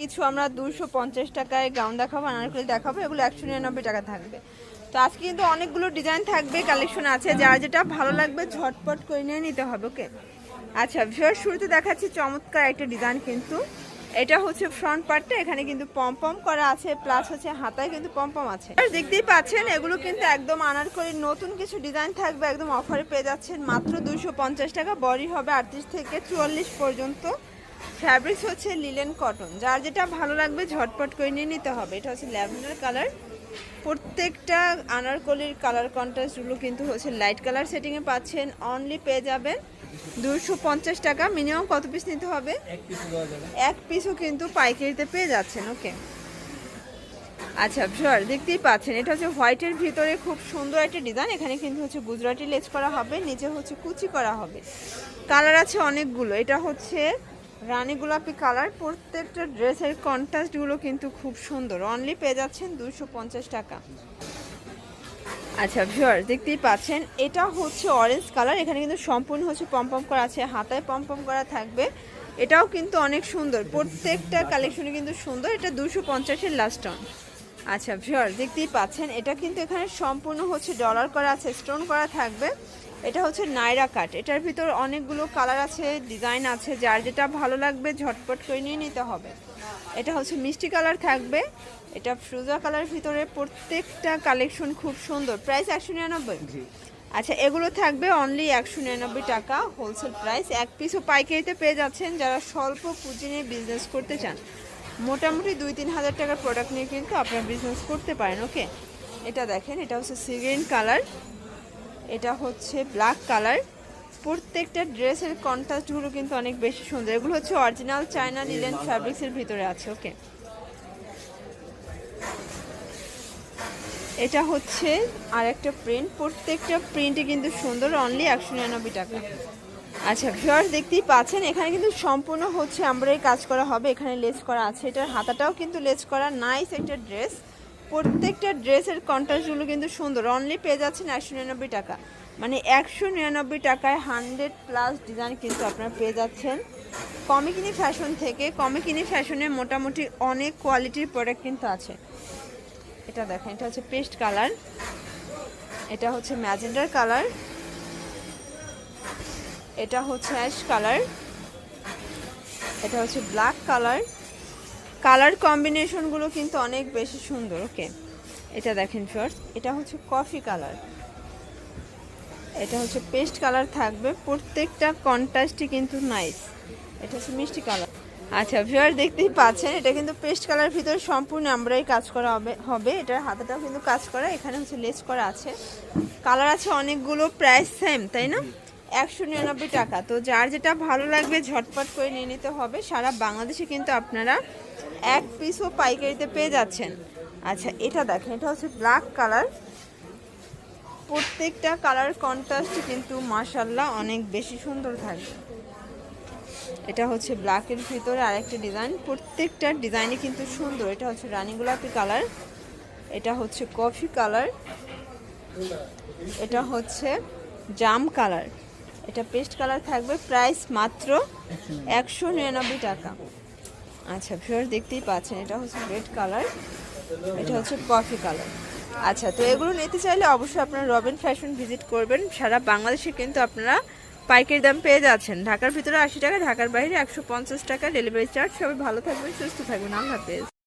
কিছু আমরা দুশো পঞ্চাশ টাকায় গাউন দেখাবো, আনারকলি দেখাবো, এগুলো একশো নিরানব্বই টাকা থাকবে। তো আজকে কিন্তু অনেকগুলো ডিজাইন থাকবে কালেকশন আছে, যার যেটা ভালো লাগবে ঝটপট করে নিয়ে নিতে হবে ওকে আচ্ছা ভিউয়ার শুরুতে দেখাচ্ছি চমৎকার একটা ডিজাইন কিন্তু। এটা হচ্ছে ফ্রন্ট পার্টটা এখানে কিন্তু পম পম করা আছে প্লাস হচ্ছে হাতায় কিন্তু পম পম আছে। আর দেখতেই পাচ্ছেন, এগুলো কিন্তু একদম আনারকলি নতুন কিছু ডিজাইন থাকবে, একদম অফারে পেয়ে যাচ্ছেন মাত্র দুশো টাকা বডি হবে আটত্রিশ থেকে চুয়াল্লিশ পর্যন্ত। ফ্যাব্রিক্স হচ্ছে লিলেন কটন যার যেটা ভালো লাগবে ঝটপট করে নিয়ে নিতে হবে। এটা হচ্ছে ল্যাভেন্ডার কালার প্রত্যেকটা আনারকলির কালার কন্ট্রাস্টগুলো কিন্তু হচ্ছে লাইট কালার সেটিংয়ে পাচ্ছেন। অনলি পেয়ে যাবেন দুশো পঞ্চাশ টাকা। মিনিমাম কত পিস নিতে হবে? এক পিসও কিন্তু পাইকারিতে পেয়ে যাচ্ছেন ওকে আচ্ছা শিওর দেখতেই পাচ্ছেন। এটা হচ্ছে হোয়াইটের ভিতরে খুব সুন্দর একটা ডিজাইন এখানে কিন্তু হচ্ছে গুজরাটি লেস করা হবে নিচে হচ্ছে কুচি করা হবে। কালার আছে অনেকগুলো। এটা হচ্ছে রানী গোলাপি কালার, প্রত্যেকটা ড্রেসের কন্ট্রাস্টগুলো কিন্তু খুব সুন্দর। অনলি পেয়ে যাচ্ছেন দুশো টাকা। আচ্ছা ভিউয়ার দেখতেই পাচ্ছেন, এটা হচ্ছে অরেঞ্জ কালার এখানে কিন্তু সম্পূর্ণ হচ্ছে পম্পম করা আছে, হাতায় পম্পম করা থাকবে। এটাও কিন্তু অনেক সুন্দর, প্রত্যেকটা কালেকশনে কিন্তু সুন্দর, এটা দুশো পঞ্চাশের লাস্ট অন আচ্ছা ভিউয়ার দেখতেই পাচ্ছেন, এটা কিন্তু এখানে সম্পূর্ণ হচ্ছে ডলার করা আছে স্টোন করা থাকবে। এটা হচ্ছে নাইরা কাট এটার ভিতর অনেকগুলো কালার আছে ডিজাইন আছে যার যেটা ভালো লাগবে ঝটপট করে নিয়ে নিতে হবে। এটা হচ্ছে মিষ্টি কালার থাকবে। এটা ফ্রুজা কালার ভিতরে প্রত্যেকটা কালেকশন খুব সুন্দর। প্রাইস একশো নিরানব্বই। আচ্ছা এগুলো থাকবে অনলি একশো নিরানব্বই টাকা হোলসেল প্রাইস এক পিসও পাইকারিতে পেয়ে যাচ্ছেন যারা স্বল্প পুঁজি নিয়ে বিজনেস করতে চান। মোটামুটি দুই তিন হাজার টাকার প্রোডাক্ট নিয়ে কিন্তু আপনারা বিজনেস করতে পারেন ওকে এটা দেখেন এটা হচ্ছে সিগ্রিন কালার এটা হচ্ছে ব্ল্যাক কালার প্রত্যেকটা ড্রেসের কন্ট্রাস্টগুলো কিন্তু অনেক বেশি সুন্দর। এগুলো হচ্ছে অরিজিনাল চায়না লিলেন ফ্যাব্রিক্সের ভিতরে আছে ওকে এটা হচ্ছে আর একটা প্রিন্ট প্রত্যেকটা প্রিন্টই কিন্তু সুন্দর অনলি একশো নিরানব্বই টাকা। আচ্ছা ভিউয়ার্স দেখতেই পাচ্ছেন, এখানে কিন্তু সম্পূর্ণ হচ্ছে আমরা কাজ করা হবে। এখানে লেস করা আছে। এটার হাতাটাও কিন্তু লেস করা। নাইস একটা ড্রেস প্রত্যেকটা ড্রেসের কন্ট্রাস্টগুলো কিন্তু সুন্দর। অনলি পেয়ে যাচ্ছেন একশো নিরানব্বই টাকা। মানে একশো নিরানব্বই টাকায় হান্ড্রেড প্লাস ডিজাইন কিন্তু আপনারা পেয়ে যাচ্ছেন। কমিকিনি ফ্যাশন থেকে কমিকিনি ফ্যাশনে মোটামুটি অনেক কোয়ালিটির প্রোডাক্ট কিন্তু আছে। এটা দেখেন, এটা হচ্ছে পেস্ট কালার এটা হচ্ছে ম্যাজেন্ডার কালার এটা হচ্ছে অ্যাশ কালার এটা হচ্ছে ব্ল্যাক কালার কালার কম্বিনেশনগুলো কিন্তু অনেক বেশি সুন্দর, ওকে? এটা দেখেন ফার্স্ট এটা হচ্ছে কফি কালার এটা হচ্ছে পেস্ট কালার থাকবে, প্রত্যেকটা কন্ট্রাস্টই কিন্তু নাইস এটা হচ্ছে মিষ্টি কালার আচ্ছা ভিউয়ার দেখতেই পাচ্ছেন, এটা কিন্তু পেস্ট কালার ভিতরে সম্পূর্ণ আমরাই কাজ করা হবে হবে। এটার হাতাটাও কিন্তু কাজ করা, এখানে হচ্ছে লেস করা আছে। কালার আছে অনেকগুলো প্রাইস সেম তাই না? একশো নিরানব্বই টাকা। তো যার যেটা ভালো লাগবে ঝটপট করে নিয়ে নিতে হবে। সারা বাংলাদেশে কিন্তু আপনারা এক পিসও পাইকারিতে পেয়ে যাচ্ছেন। আচ্ছা এটা দেখেন, এটা হচ্ছে ব্ল্যাক কালার প্রত্যেকটা কালার কন্ট্রাস্ট কিন্তু মাশাল্লাহ অনেক বেশি সুন্দর থাকবে। এটা হচ্ছে ব্ল্যাকের ভিতরে আরেকটা ডিজাইন প্রত্যেকটা ডিজাইনই কিন্তু সুন্দর। এটা হচ্ছে রানী গোলাপি কালার এটা হচ্ছে কফি কালার এটা হচ্ছে জাম কালার এটা পেস্ট কালার থাকবে প্রাইস মাত্র একশো নিরানব্বই টাকা। আচ্ছা ভিউয়ার দেখতেই পাচ্ছেন, এটা হচ্ছে রেড কালার এটা হচ্ছে কফি কালার আচ্ছা তো এগুলো নিতে চাইলে অবশ্যই আপনারা রবিন ফ্যাশন ভিজিট করবেন। সারা বাংলাদেশে কিন্তু আপনারা পাইকারি দাম পেয়ে যাচ্ছেন। ঢাকার ভিতরে আশি টাকা, ঢাকার বাইরে একশো পঞ্চাশ টাকা। ডেলিভারি চার্জ সবাই ভালো থাকবেন, সুস্থ থাকবেন। আল্লাহ হাফেজ।